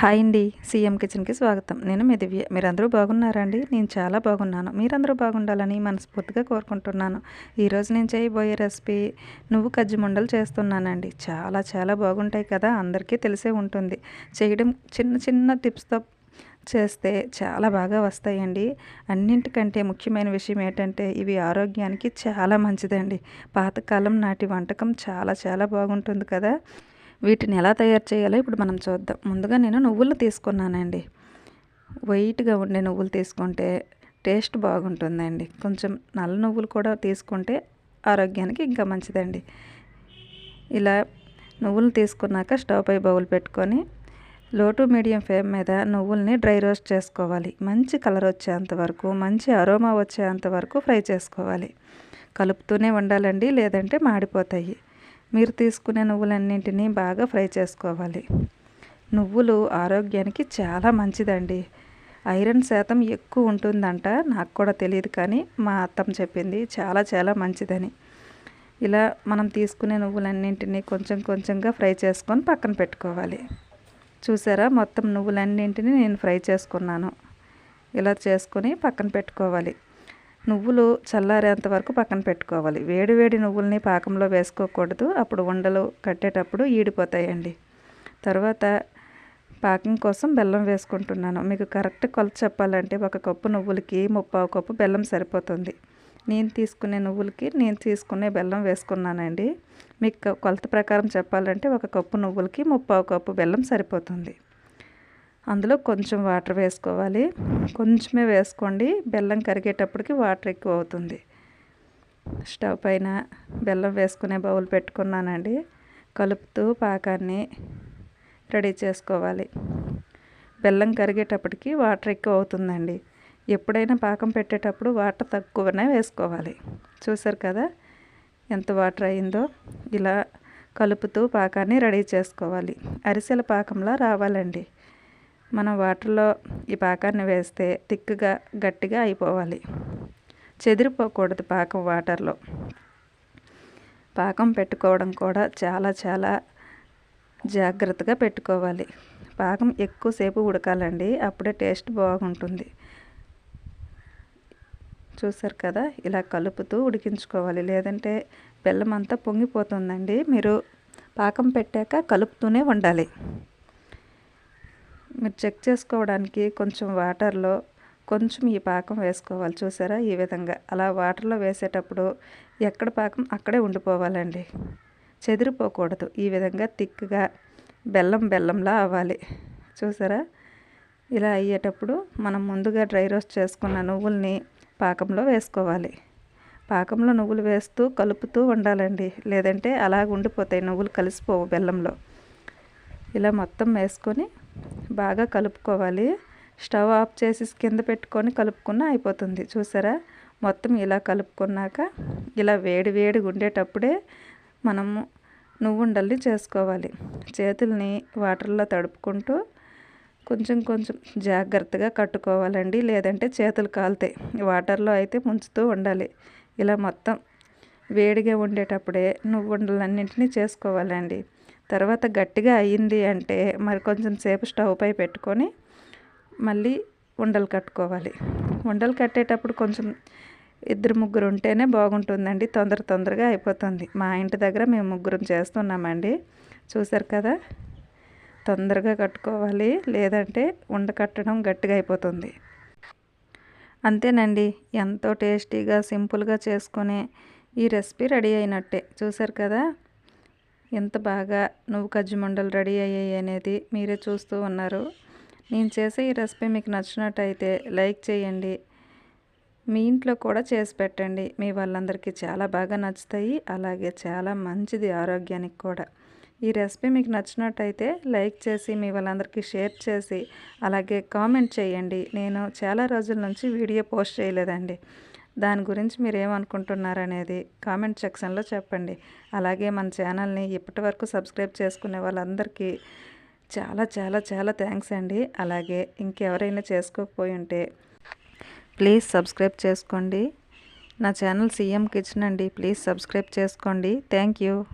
Hi అండి CM కిచెన్కి స్వాగతం. నేను మీ దివ్య. మీరందరూ బాగున్నారా అండి? నేను చాలా బాగున్నాను. మీరందరూ బాగుండాలని మనస్ఫూర్తిగా కోరుకుంటున్నాను. ఈరోజు నేను చేయబోయే రెసిపీ నువ్వు కజ్జిముండలు చేస్తున్నానండి. చాలా చాలా బాగుంటాయి కదా అందరికీ తెలిసే ఉంటుంది. చేయడం చిన్న చిన్న టిప్స్తో చేస్తే చాలా బాగా వస్తాయండి. అన్నింటికంటే ముఖ్యమైన విషయం ఏంటంటే ఇవి ఆరోగ్యానికి చాలా మంచిదండి. పాతకాలం నాటి వంటకం చాలా చాలా బాగుంటుంది కదా. వీటిని ఎలా తయారు చేయాలో ఇప్పుడు మనం చూద్దాం. ముందుగా నేను నువ్వులు తీసుకున్నానండి. వైట్గా ఉండే నువ్వులు తీసుకుంటే టేస్ట్ బాగుంటుందండి. కొంచెం నల్ల నువ్వులు కూడా తీసుకుంటే ఆరోగ్యానికి ఇంకా మంచిదండి. ఇలా నువ్వులు తీసుకున్నాక స్టవ్ పై బౌల్ పెట్టుకొని లో టు మీడియం ఫ్లేమ్ మీద నువ్వుల్ని డ్రై రోస్ట్ చేసుకోవాలి. మంచి కలర్ వచ్చేంత వరకు మంచి అరోమా వచ్చేంత వరకు ఫ్రై చేసుకోవాలి. కలుపుతూనే ఉండాలండి లేదంటే మాడిపోతాయి. మీరు తీసుకునే నువ్వులన్నింటినీ బాగా ఫ్రై చేసుకోవాలి. నువ్వులు ఆరోగ్యానికి చాలా మంచిదండి. ఐరన్ శాతం ఎక్కువ ఉంటుందంట నాకు కూడా తెలియదు కానీ మా అత్తమ్మ చెప్పింది చాలా చాలా మంచిదని. ఇలా మనం తీసుకునే నువ్వులన్నింటినీ కొంచెం కొంచెంగా ఫ్రై చేసుకొని పక్కన పెట్టుకోవాలి. చూసారా? మొత్తం నువ్వులన్నింటినీ నేను ఫ్రై చేసుకున్నాను. ఇలా చేసుకొని పక్కన పెట్టుకోవాలి. నువ్వులు చల్లారేంత వరకు పక్కన పెట్టుకోవాలి. వేడి వేడి నువ్వుల్ని పాకంలో వేసుకోకూడదు. అప్పుడు ఉండలు కట్టేటప్పుడు ఈడిపోతాయండి. తర్వాత పాకం కోసం బెల్లం వేసుకుంటున్నాను. మీకు కరెక్ట్ కొలత చెప్పాలంటే ఒక కప్పు నువ్వులకి ముప్పావు కప్పు బెల్లం సరిపోతుంది. నేను తీసుకునే నువ్వులకి నేను తీసుకునే బెల్లం వేసుకున్నానండి. మీకు కొలత ప్రకారం చెప్పాలంటే ఒక కప్పు నువ్వులకి ముప్పావు కప్పు బెల్లం సరిపోతుంది. అందులో కొంచెం వాటర్ వేసుకోవాలి. కొంచెమే వేసుకోండి. బెల్లం కరిగేటప్పటికి వాటర్ ఎక్కువ అవుతుంది. స్టవ్ పైన బెల్లం వేసుకునే బౌల్ పెట్టుకున్నానండి. కలుపుతూ పాకాన్ని రెడీ చేసుకోవాలి. బెల్లం కరిగేటప్పటికి వాటర్ ఎక్కువ అవుతుందండి. ఎప్పుడైనా పాకం పెట్టేటప్పుడు వాటర్ తక్కువనే వేసుకోవాలి. చూసారు కదా? ఎంత వాటర్ అయిందో. ఇలా కలుపుతూ పాకాన్ని రెడీ చేసుకోవాలి. అరిసెల పాకంలా రావాలండి. మనం వాటర్లో ఈ పాకాన్ని వేస్తే తిక్కుగా గట్టిగా అయిపోవాలి. చెదిరిపోకూడదు పాకం వాటర్లో. పాకం పెట్టుకోవడం కూడా చాలా చాలా జాగ్రత్తగా పెట్టుకోవాలి. పాకం ఎక్కువసేపు ఉడకాలండి అప్పుడే టేస్ట్ బాగుంటుంది. చూసారు కదా ఇలా కలుపుతూ ఉడికించుకోవాలి. లేదంటే బెల్లం అంతా పొంగిపోతుందండి. మీరు పాకం పెట్టాక కలుపుతూనే ఉండాలి. మీరు చెక్ చేసుకోవడానికి కొంచెం వాటర్లో కొంచెం ఈ పాకం వేసుకోవాలి. చూసారా? ఈ విధంగా. అలా వాటర్లో వేసేటప్పుడు ఎక్కడ పాకం అక్కడే ఉండిపోవాలండి. చెదిరిపోకూడదు. ఈ విధంగా తిక్కుగా బెల్లం బెల్లంలా అవ్వాలి. చూసారా? ఇలా అయ్యేటప్పుడు మనం ముందుగా డ్రై రోస్ట్ చేసుకున్న నువ్వుల్ని పాకంలో వేసుకోవాలి. పాకంలో నువ్వులు వేస్తూ కలుపుతూ ఉండాలండి. లేదంటే అలాగ ఉండిపోతాయి నువ్వులు కలిసిపోవు బెల్లంలో. ఇలా మొత్తం వేసుకొని బాగా కలుపుకోవాలి. స్టవ్ ఆఫ్ చేసి కింద పెట్టుకొని కలుపుకున్న అయిపోతుంది. చూసారా? మొత్తం ఇలా కలుపుకున్నాక ఇలా వేడి వేడిగా ఉండేటప్పుడే మనము నువ్వుండల్ని చేసుకోవాలి. చేతుల్ని వాటర్లో తడుపుకుంటూ కొంచెం కొంచెం జాగ్రత్తగా కట్టుకోవాలండి. లేదంటే చేతులు కాలుతాయి వాటర్లో అయితే ముంచుతూ ఉండాలి. ఇలా మొత్తం వేడిగా ఉండేటప్పుడే నువ్వుండలన్నింటినీ చేసుకోవాలండి. తర్వాత గట్టిగా అయ్యింది అంటే మరి కొంచెం సేపు స్టవ్ పై పెట్టుకొని మళ్ళీ ఉండలు కట్టుకోవాలి. ఉండలు కట్టేటప్పుడు కొంచెం ఇద్దరు ముగ్గురు ఉంటేనే బాగుంటుందండి. తొందర తొందరగా అయిపోతుంది. మా ఇంటి దగ్గర మేము ముగ్గురం చేస్తున్నామండి. చూసారు కదా? తొందరగా కట్టుకోవాలి. లేదంటే ఉండ కట్టడం గట్టిగా అయిపోతుంది. అంతేనండి. ఎంతో టేస్టీగా సింపుల్గా చేసుకునే ఈ రెసిపీ రెడీ అయినట్టే. చూసారు కదా? ఎంత బాగా నువ్వు కజ్జిమండలు రెడీ అయ్యాయి అనేది మీరే చూస్తూ ఉన్నారు. నేను చేసే ఈ రెసిపీ మీకు నచ్చినట్టయితే లైక్ చేయండి. మీ ఇంట్లో కూడా చేసి పెట్టండి. మీ వాళ్ళందరికీ చాలా బాగా నచ్చుతాయి. అలాగే చాలా మంచిది ఆరోగ్యానికి కూడా. ఈ రెసిపీ మీకు నచ్చినట్టయితే లైక్ చేసి మీ వాళ్ళందరికీ షేర్ చేసి అలాగే కామెంట్ చేయండి. నేను చాలా రోజుల నుంచి వీడియో పోస్ట్ చేయలేదండి. దాని గురించి మీరు ఏమనుకుంటున్నారనేది కామెంట్ సెక్షన్లో చెప్పండి. అలాగే మన ఛానల్ని ఇప్పటి వరకు సబ్స్క్రైబ్ చేసుకునే వాళ్ళందరికీ చాలా చాలా చాలా థ్యాంక్స్ అండి. అలాగే ఇంకెవరైనా చేసుకోకపోయి ఉంటే ప్లీజ్ సబ్స్క్రైబ్ చేసుకోండి. నా ఛానల్ సీఎం కిచెన్ అండి. ప్లీజ్ సబ్స్క్రైబ్ చేసుకోండి. Thank you.